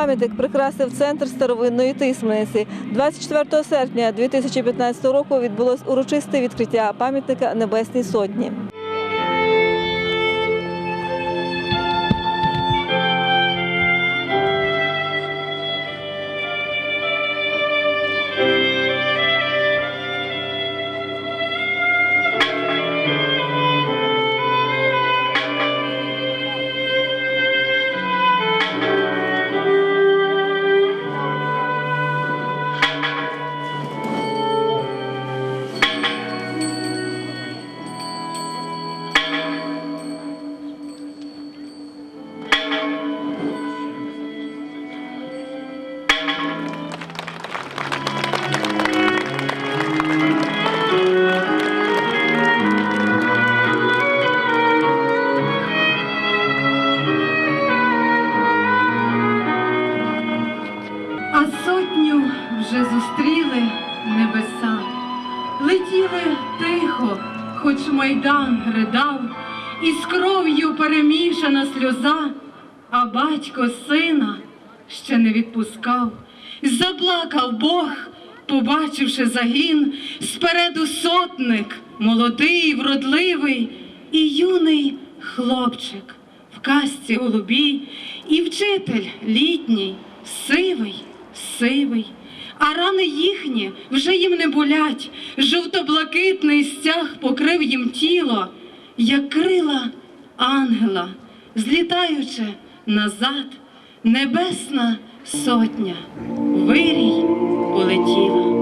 пам'ятник прикрасив центр старовинної тисмениці. 24 серпня 2015 року відбулось урочисте відкриття пам'ятника Небесній Сотні. залишивши загін, спереду сотник, молодий, вродливий і юний хлопчик в касці голубій, і вчитель літній, сивий, сивий, а рани їхні вже їм не болять. Жовто-блакитний стяг покрив їм тіло, як крила ангела, злітаючи назад, небесна сотня. Вирій полетіла.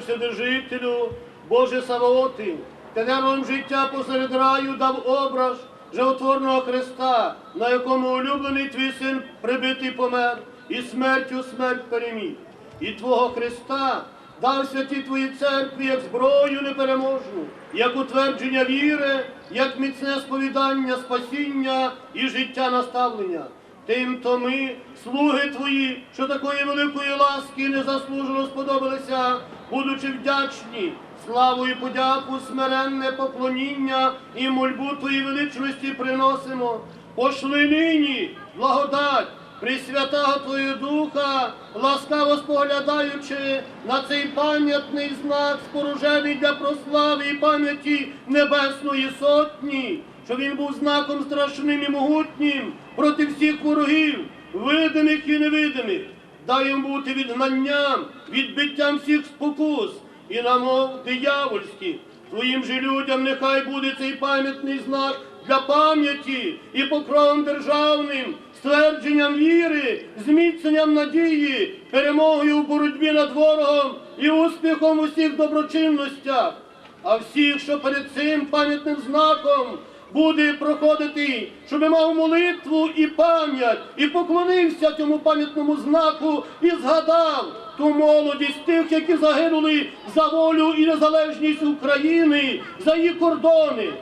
Вседержителю, Боже Савооти, ти нам життя посеред раю дав образ животворного Христа, на якому улюблений твій син прибитий помер, і смертю смерть переміг. І Твого Христа дав святі Твої церкві як зброю непереможну, як утвердження віри, як міцне сповідання, спасіння і життя наставлення. Тим то ми, слуги Твої, що такої великої ласки незаслужено сподобалися, будучи вдячні, славу і подяку, смиренне поклоніння і мольбу Твої величності приносимо. Пошли нині, благодать, Пресвятого Твого Духа, ласкаво споглядаючи на цей пам'ятний знак, споружений для прослави і пам'яті Небесної Сотні, що він був знаком страшним і могутнім проти всіх ворогів, видимих і невидимих. Дай їм бути відгнанням, відбиттям всіх спокус і намов диявольських. Твоїм же людям нехай буде цей пам'ятний знак для пам'яті і покровом державним, ствердженням віри, зміцненням надії, перемогою у боротьбі над ворогом і успіхом у всіх доброчинностях. А всіх, що перед цим пам'ятним знаком буде проходити, щоб мав молитву і пам'ять, і поклонився цьому пам'ятному знаку, і згадав ту молодість тих, які загинули за волю і незалежність України, за її кордони,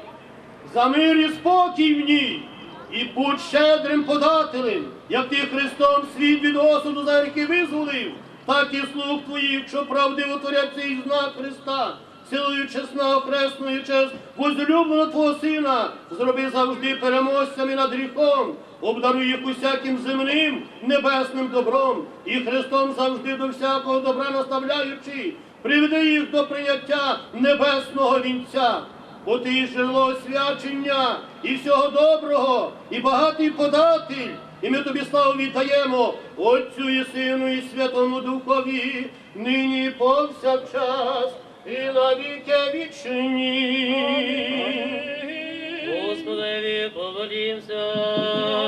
за мир і спокій в ній. І будь щедрим подателем, як ти Христом світ від осуду за гріхи визволив, так і слуг твоїх, що правдиво творять цей знак Христа, силою чесного хресної честь, возлюбленого Твого Сина, зроби завжди переможцями над гріхом, обдаруй їх усяким земним, небесним добром, і Христом завжди до всякого добра наставляючи, приведи їх до прийняття небесного вінця. Бо ти джерело освячення і всього доброго, і багатий податель. І ми тобі славу віддаємо Отцю і Сину, і Святому Духові, нині і повсякчас, і на віки вічні. Господи, помолімся.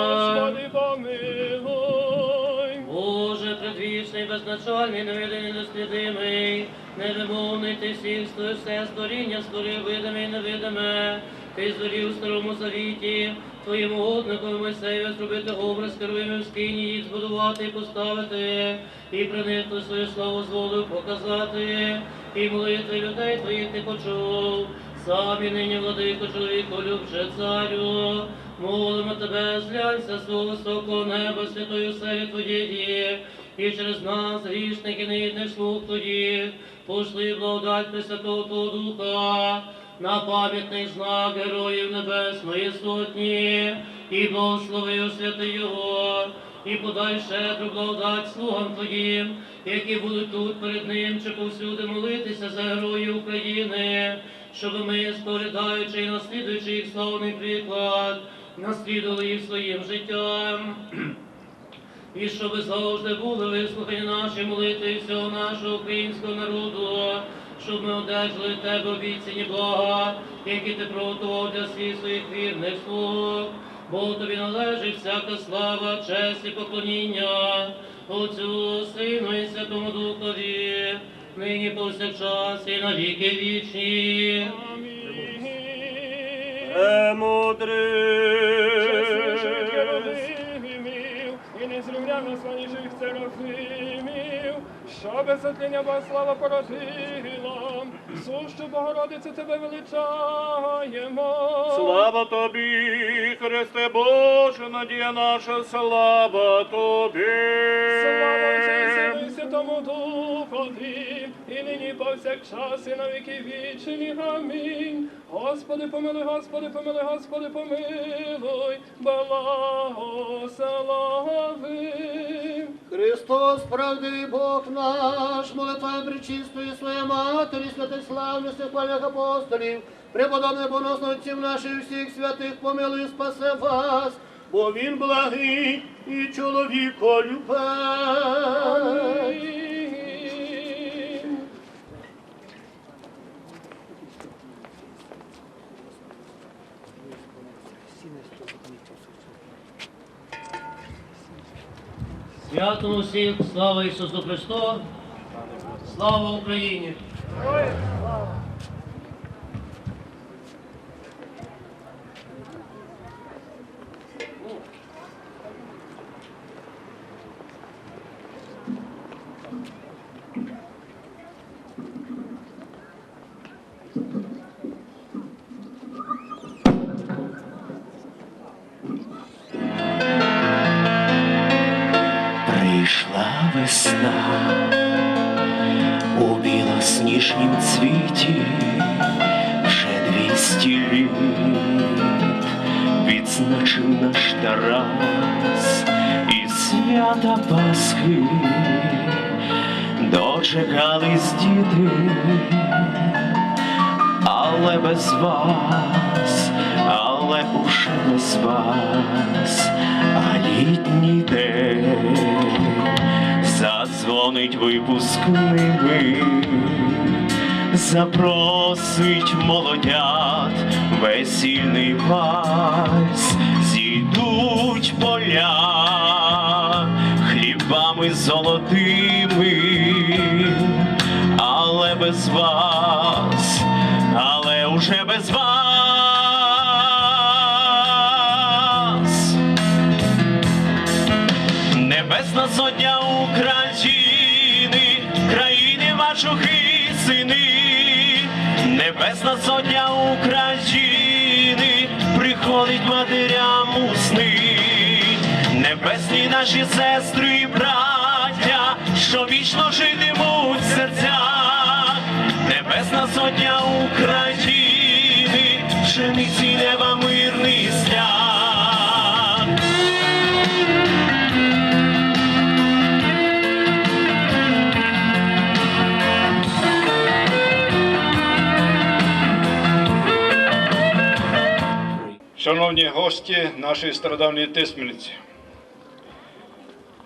Господи, помилуй. Боже, предвічний, безначальний, невидимий, дослідимий, невимовний ти створив все створіння, створив видиме і невидиме. Ти зорів у старому завіті, твоїм угодником Мойсею зробити образ керуємо в скині, їх збудувати і поставити, і проникли свою славу зволив показати, і молитви людей твоїх ти почув. Самі нині, владико, чоловіку, любче царю, молимо тебе, зглянься з високого неба, святою селі твоєї, і через нас, грішних і невідних слуг твоїх, пошли благодать Пресвятого Твого Духа, на пам'ятний знак Героїв Небесної Сотні, і благослови освяти Його, і подай щедру слугам Твоїм, які будуть тут перед ним, чи повсюди молитися за героїв України, щоб ми, споглядаючи і наслідуючи їх славний приклад, наслідували їх своїм життям. І щоб завжди були вислухані наші молитви всього нашого українського народу, щоб ми одержали тебе обіцяні блага, які ти приготував для всіх своїх вірних слуг. Бо тобі належить всяка слава, честь і поклоніння, Отцю, Сину і Святому Духові, нині повсякчас і на віки вічні. Єродимів, незрівняно славніших серафимів, що без затління Бога слава породила, сущу Богородицю тебе величаємо. Слава тобі, Христе Боже, надія наша, слава тобі. Слава Отцю Сину і Святому Духові, і нині повсякчас, і на віки вічні. Амінь. Господи, помилуй, Господи, помилуй, Господи, помилуй, благослови. Христос, правдивий Бог наш, молитва причистої своєї матері, святих славних свяхвальних апостолів, преподобне боносне отців наших всіх святих, помилуй, спасе вас, бо він благий і чоловіколюбець. Амінь. Святому всіх, слава Ісусу Христу! Слава Україні! Весна у білосніжнім цвіті, вже двісті літ відзначив наш Тарас і свята Пасхи. Дочекались діти, але без вас, але уже без вас, а літній день задзвонить випускними, запросить молодят. Весільний вальс, зійдуть поля. Хлібами золотими, але без вас, Небесна сотня України, країни мачухи сини, Небесна сотня України, приходить матерям у сни, небесні наші сестри і браття, що вічно житимуть в серцях, Небесна сотня України, пшениці неба мирний Шановні гості нашої стародавньої тисмениці,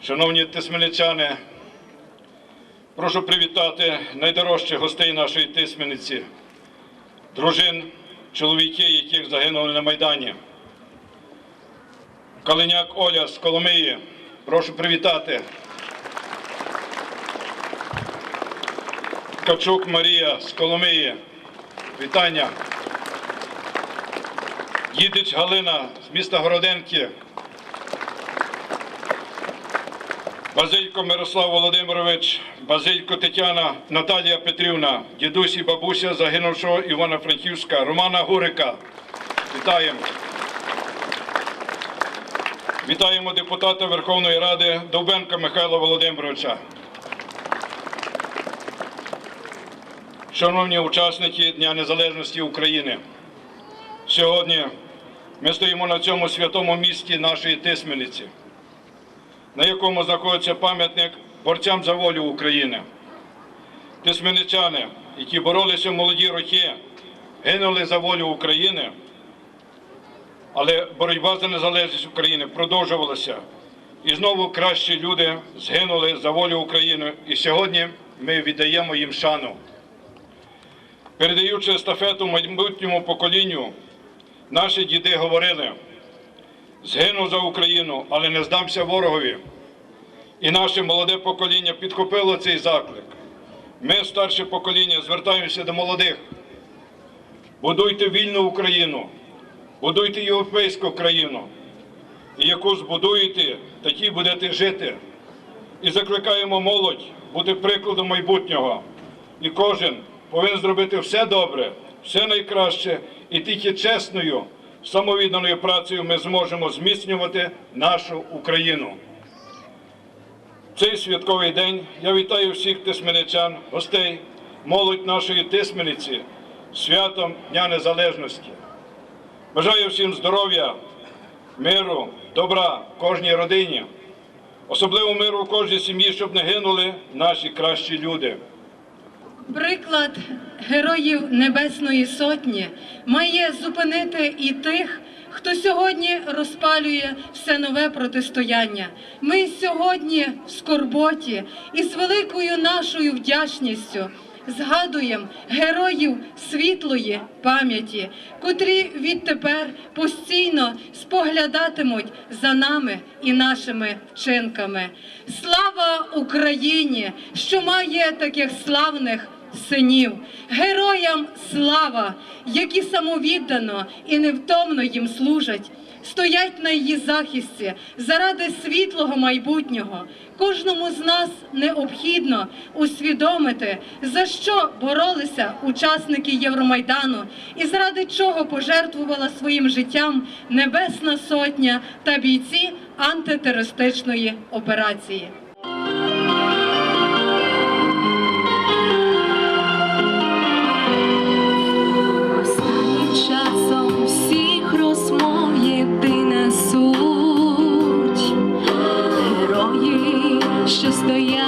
шановні тисменичани, прошу привітати найдорожчих гостей нашої тисмениці, дружин, чоловіки, яких загинули на Майдані. Калиняк Оля з Коломиї, прошу привітати. Ткачук Марія з Коломиї, вітання. Їдич Галина з міста Городенки. Базилько Мирослав Володимирович, Базилько Тетяна Наталія Петрівна, дідусь і бабуся загинувшого Івана Франківська, Романа Гурика. Вітаємо. Вітаємо депутата Верховної Ради Довбенка Михайла Володимировича. Шановні учасники Дня Незалежності України. Сьогодні ми стоїмо на цьому святому місті нашої Тисмениці, на якому знаходиться пам'ятник борцям за волю України. Тисменичани, які боролися в молоді роки, гинули за волю України, але боротьба за незалежність України продовжувалася. І знову кращі люди згинули за волю України. І сьогодні ми віддаємо їм шану. Передаючи естафету майбутньому поколінню, Наші діди говорили, згинув за Україну, але не здамся ворогові. І наше молоде покоління підхопило цей заклик. Ми, старше покоління, звертаємося до молодих. Будуйте вільну Україну, будуйте європейську країну. І яку збудуєте, такій будете жити. І закликаємо молодь бути прикладом майбутнього. І кожен повинен зробити все добре, все найкраще, і тільки чесною, самовідданою працею ми зможемо зміцнювати нашу Україну. Цей святковий день я вітаю всіх тисменичан, гостей, молодь нашої тисмениці святом Дня Незалежності. Бажаю всім здоров'я, миру, добра кожній родині, особливо миру в кожній сім'ї, щоб не гинули наші кращі люди. Приклад героїв Небесної Сотні має зупинити і тих, хто сьогодні розпалює все нове протистояння. Ми сьогодні в скорботі і з великою нашою вдячністю згадуємо героїв світлої пам'яті, котрі відтепер постійно споглядатимуть за нами і нашими вчинками. Слава Україні, що має таких славних синів, героям слава, які самовіддано і невтомно їм служать стоять на її захисті заради світлого майбутнього. Кожному з нас необхідно усвідомити, за що боролися учасники Євромайдану і заради чого пожертвувала своїм життям Небесна Сотня та бійці антитерористичної операції. Що стояли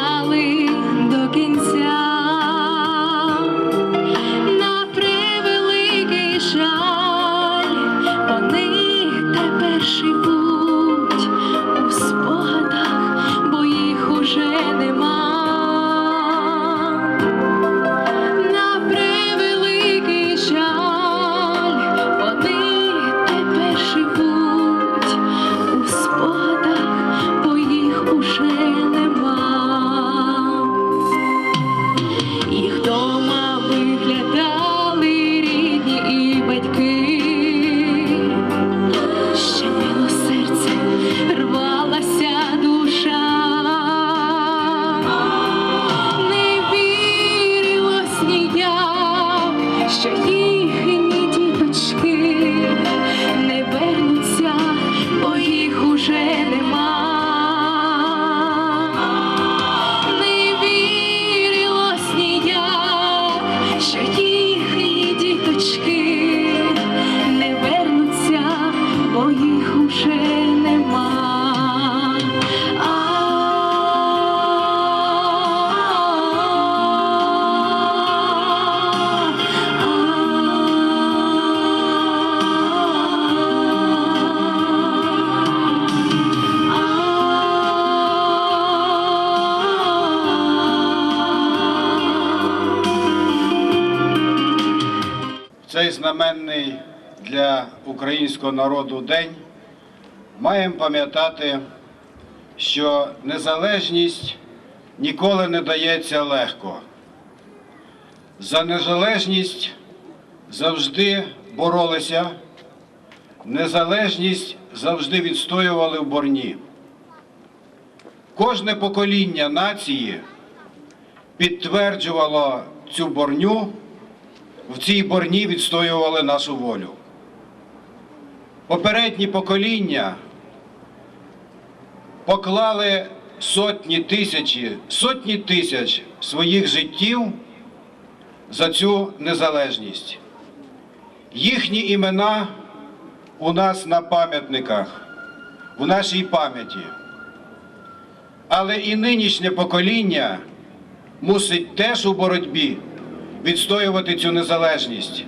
для українського народу день маємо пам'ятати, що незалежність ніколи не дається легко. За незалежність завжди боролися, незалежність завжди відстоювали в борні. Кожне покоління нації підтверджувало цю борню в цій борні відстоювали нашу волю. Попередні покоління поклали сотні тисячі, сотні тисяч своїх життів за цю незалежність. Їхні імена у нас на пам'ятниках, в нашій пам'яті. Але і нинішнє покоління мусить теж у боротьбі відстоювати цю незалежність.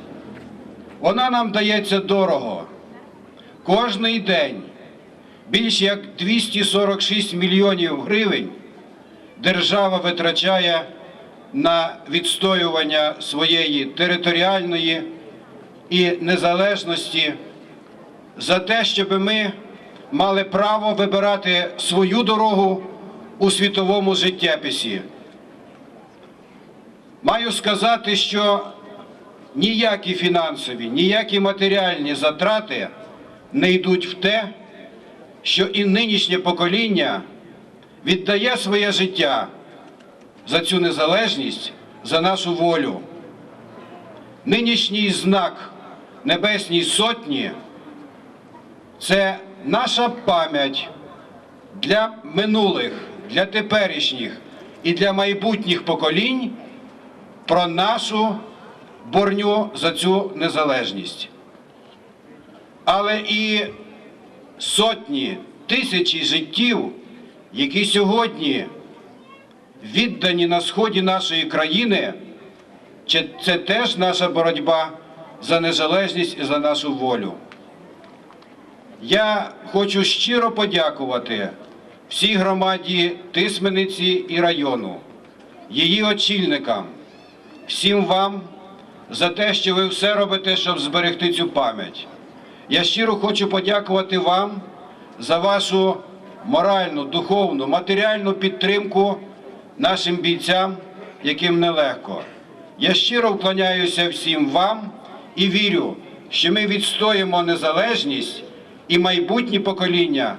Вона нам дається дорого. Кожний день більш як 246 мільйонів гривень держава витрачає на відстоювання своєї територіальної і незалежності за те, щоб ми мали право вибирати свою дорогу у світовому життєписі. Маю сказати, що ніякі фінансові, ніякі матеріальні затрати не йдуть в те, що і нинішнє покоління віддає своє життя за цю незалежність, за нашу волю. Нинішній знак Небесній Сотні це наша пам'ять для минулих, для теперішніх і для майбутніх поколінь про нашу борню за цю незалежність. Але і сотні, тисячі життів, які сьогодні віддані на сході нашої країни, це теж наша боротьба за незалежність і за нашу волю. Я хочу щиро подякувати всій громаді Тисмениці і району, її очільникам, всім вам за те, що ви все робите, щоб зберегти цю пам'ять. Я щиро хочу подякувати вам за вашу моральну, духовну, матеріальну підтримку нашим бійцям, яким нелегко. Я щиро вклоняюся всім вам і вірю, що ми відстоїмо незалежність і майбутні покоління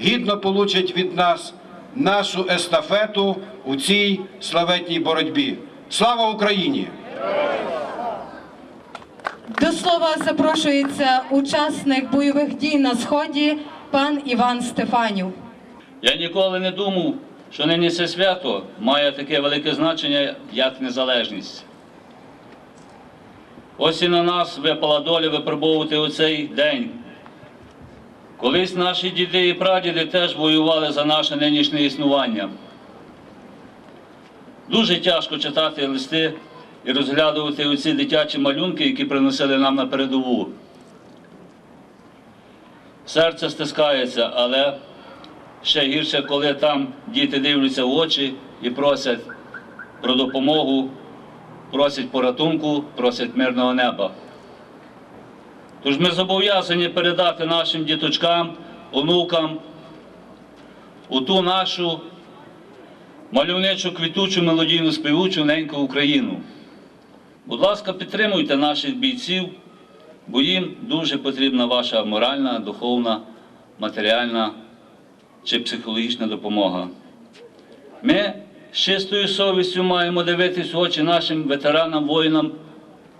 гідно получать від нас нашу естафету у цій славетній боротьбі. Слава Україні! До слова запрошується учасник бойових дій на сході пан Іван Стефанів. Я ніколи не думав, що нині це свято має таке велике значення, як незалежність. Ось і на нас випала доля випробовувати у цей день. Колись наші діди і прадіди теж воювали за наше нинішнє існування. Дуже тяжко читати листи і розглядувати оці дитячі малюнки, які приносили нам на передову. Серце стискається, але ще гірше, коли там діти дивляться в очі і просять про допомогу, просять порятунку, просять мирного неба. Тож ми зобов'язані передати нашим діточкам, онукам у ту нашу мальовничу, квітучу, мелодійну, співучу неньку Україну. Будь ласка, підтримуйте наших бійців, бо їм дуже потрібна ваша моральна, духовна, матеріальна чи психологічна допомога. Ми з чистою совістю маємо дивитись в очі нашим ветеранам, воїнам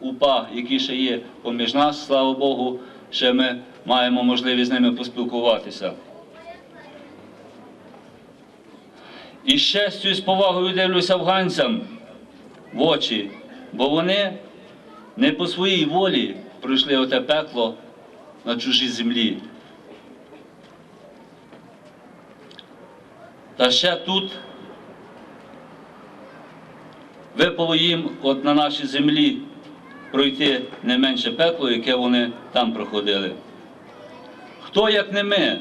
УПА, які ще є поміж нас, слава Богу, ще ми маємо можливість з ними поспілкуватися. І з честю і з повагою дивлюся афганцям в очі, бо вони не по своїй волі пройшли оте пекло на чужій землі. Та ще тут випало їм от на нашій землі пройти не менше пекло, яке вони там проходили. Хто як не ми?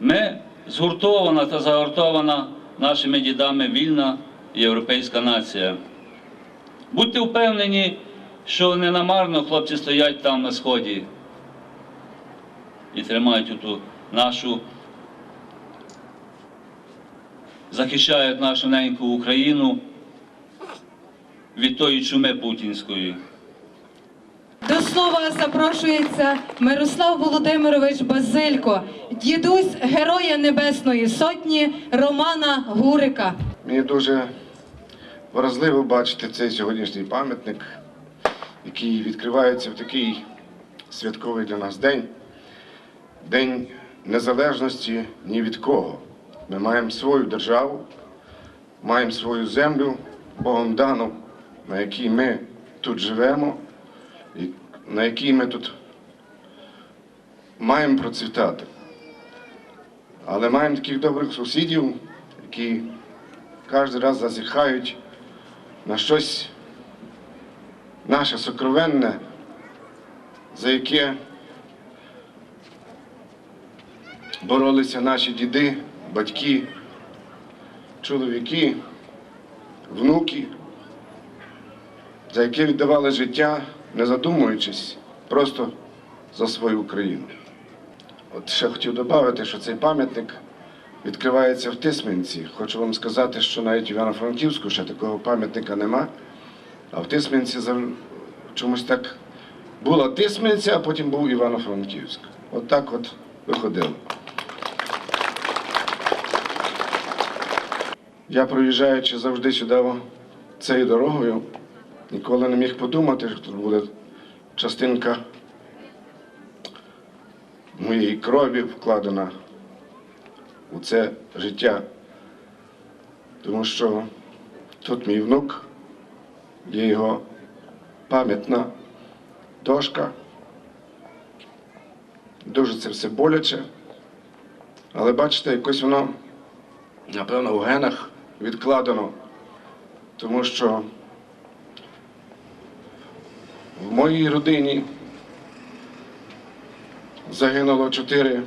Ми згуртована та загуртована нашими дідами вільна європейська нація. Будьте впевнені, що не намарно хлопці стоять там на сході і тримають оту нашу захищають нашу неньку Україну від тої чуми путінської. До слова запрошується Мирослав Володимирович Базилько, дідусь Героя Небесної Сотні Романа Гурика. Мені дуже вразливо бачити цей сьогоднішній пам'ятник, який відкривається в такий святковий для нас день, День незалежності ні від кого. Ми маємо свою державу, маємо свою землю, Богом дану, на якій ми тут живемо, і на якій ми тут маємо процвітати. Але маємо таких добрих сусідів, які кожен раз зазіхають на щось наше сокровенне, за яке боролися наші діди, батьки, чоловіки, внуки, за яке віддавали життя, не задумуючись, просто за свою Україну. От ще хотів додати, що цей пам'ятник відкривається в Тисменці. Хочу вам сказати, що навіть в Івано-Франківську ще такого пам'ятника нема. А в Тисменці чомусь так була Тисменця, а потім був Івано-Франківськ. От так от виходило. Я проїжджаючи завжди сюди цією дорогою, ніколи не міг подумати, що тут буде частинка моєї крові вкладена у це життя. Тому що тут мій внук, є його пам'ятна дошка. Дуже це все боляче. Але бачите, якось воно, напевно, в генах відкладено. Тому що в моїй родині загинуло чотири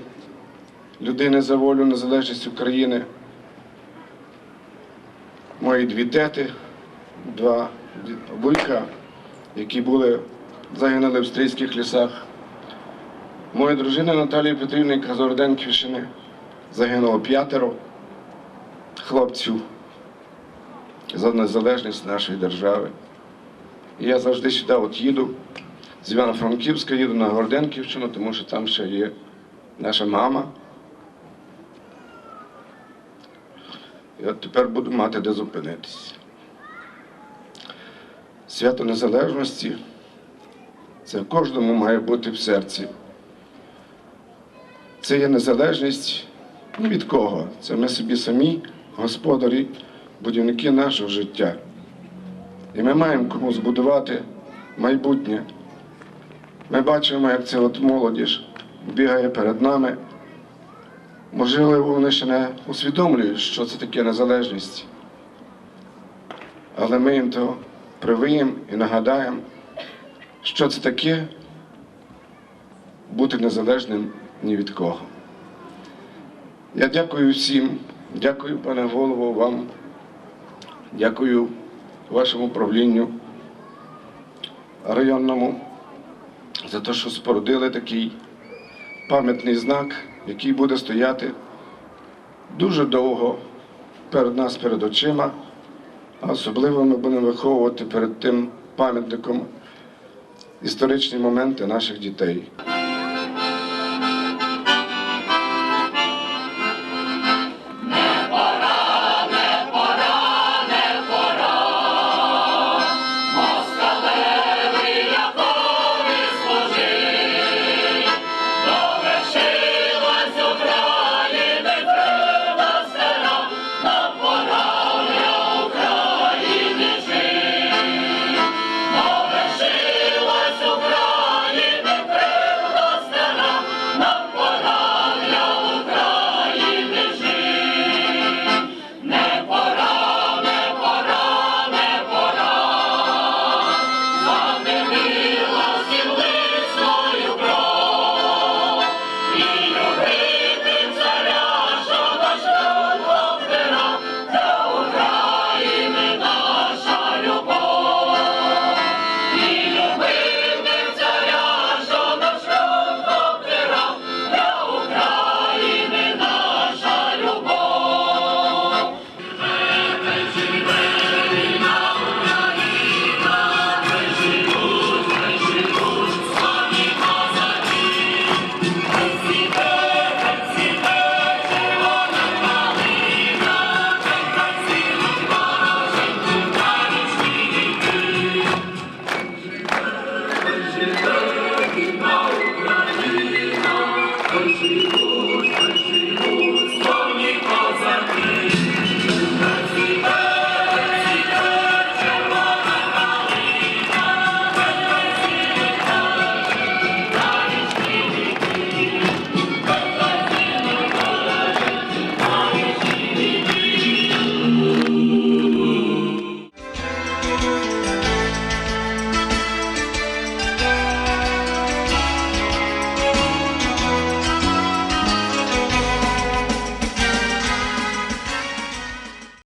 людини за волю, незалежність України. Мої дві тети два вуйка, які були загинули в стрійських лісах. Моя дружина Наталія Петрівна, яка з Орденківщини, загинуло п'ятеро хлопців за незалежність нашої держави. І я завжди сюди от їду, з Івано-Франківська їду на Горденківщину, тому що там ще є наша мама. От тепер буду мати де зупинитись. Свято Незалежності це кожному має бути в серці. Це є незалежність ні від кого. Це ми собі самі, господарі, будівники нашого життя. І ми маємо кому збудувати майбутнє. Ми бачимо, як ця от молодіж бігає перед нами. Можливо, вони ще не усвідомлюють, що це таке незалежність. Але ми їм то привиємо і нагадаємо, що це таке бути незалежним ні від кого. Я дякую всім, дякую, пане голово, вам, дякую вашому правлінню районному за те, що спорудили такий пам'ятний знак, який буде стояти дуже довго перед нас, перед очима, а особливо ми будемо виховувати перед тим пам'ятником історичні моменти наших дітей.